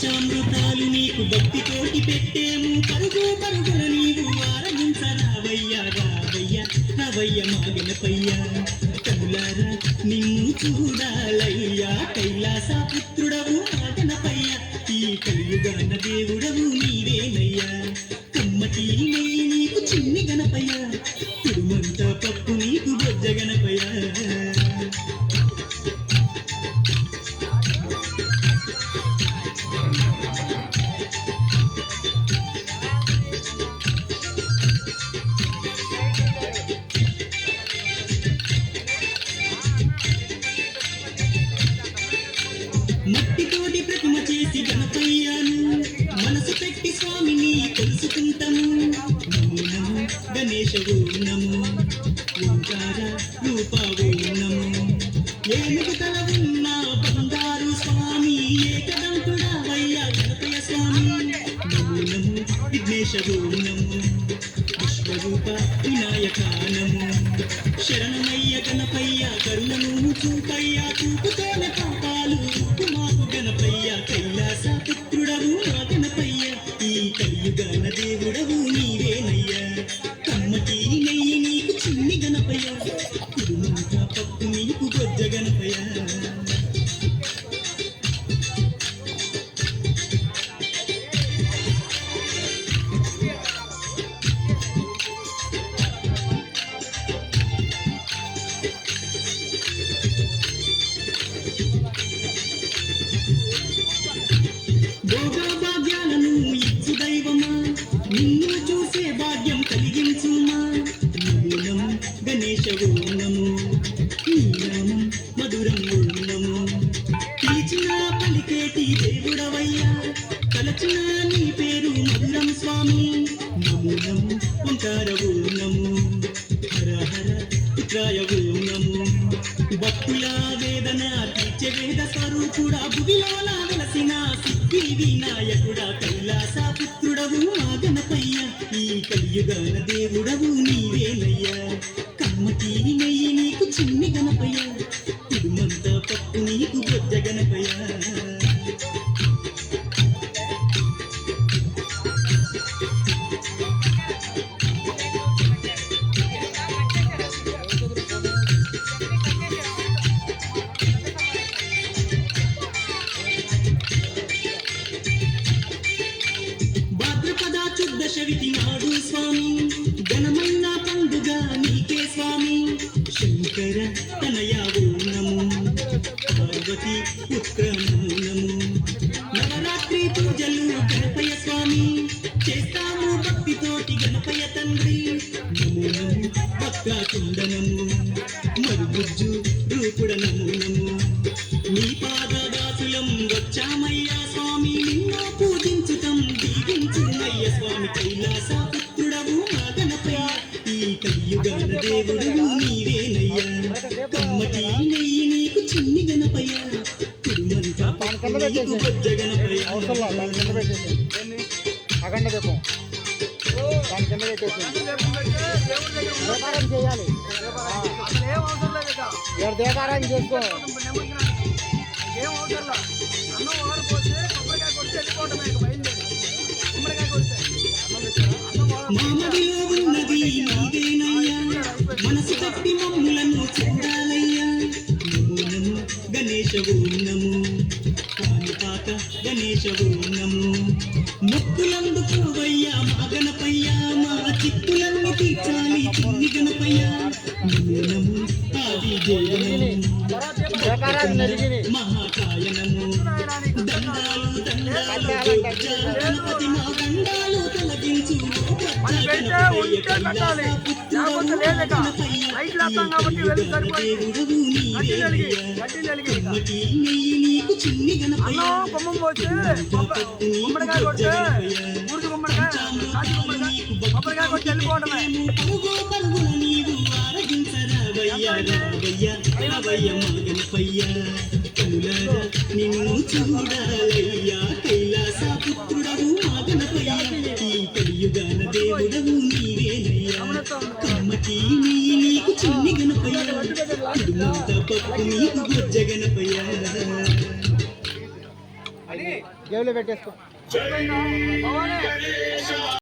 పంచామృతాలు నీకు భక్తితోటి పెట్టేము. పరుగు పరుగుల నీవు ఆరగించరావయ్యా రావయ్యా రావయ్య మాగనపయ్యా కనులారా నిన్ను చూడాలయ్యా కైలాస పుత్రుడవు మాగనపయ్యా ఈ కలియుగాన దేవుడవు నీవేనయ్యా. కమ్మటి గణేశ నమో ఓంకార రూప నమో ఏనుగు తల ఉన్న బంగారు స్వామి ఏకదంతుడా వయ్యా గణపయ్య స్వామి నమో నమో విఘ్నేశ నమో విశ్వరూప వినాయక నమో శరణమయ్య గణపయ్య కరుణను చూపయ్య చూపుతోన పాపాలు మాకు గణపయ్య కైలాస పుత్రుడవు స్వామి నము నము ఓంకారవు నము హర హర పుత్రాయవు నము భక్తుల వేదన తీర్చే వేద స్వరూపుడా భువిలోన వెలసిన సిద్ధి వినాయకుడా కైలాస పుత్రుడవు మా గణపయ్య. ఈ కలియుగాన దేవుడవు నీవేనయ్యా. రాత్రి పూజలు గణపయ్య స్వామి. చేస్తాము భక్తితోటి గణపయ్య తండ్రి. నమో నము భక్త కుండనము మరుగుజ్జు రూపుడ నమో. నము నీ పాదదాసులం వచ్చామయ్యా స్వామి. నిన్ను పూజించుతం దీవించుమయ్య స్వామి కైలాస పుత్రుడవు మా గణపయ్య. ఈ కలియుగ దేవుడు నీవేనయ్యా. కమ్మటి అవసరం దాని కింద పెట్టేసి అఖండ దీపం. దాని కింద పెట్టేసి చేయాలి. ఇక్కడ చేసుకో ఉన్నది మనసు కట్టి మమ్ములను చూడాలయ్యా నమో నమో గణేశవు నమో నమో ముక్కులందుకోవయ్యా మా గణపయ్యా మా చిక్కులన్నీ తీర్చాలి చిన్ని గణపయ్యా నమో ఆది మహాకాయనము. దండాలు దండాలు గణపతి మా దండాలు తొలగించు. పెట్టాలి లేకపోతే లేదట లైట్లు వేస్తాం కాబట్టి వెళ్ళి సరిపోయింది గడ్డి నలిగి గడ్డి నలిగి నీకు చిన్ని గణపయ్య అన్నం కొమ్మం పోతే కొబ్బ- గుమ్మడికాయ కొడితే ఊరికి గుమ్మడికాయ కాచి గుమ్మడికాయ కొబ్బరికాయ కొట్టి వెళ్ళిపోవడమే పరుగు పరుగున జేబులో పెట్టేసుకో.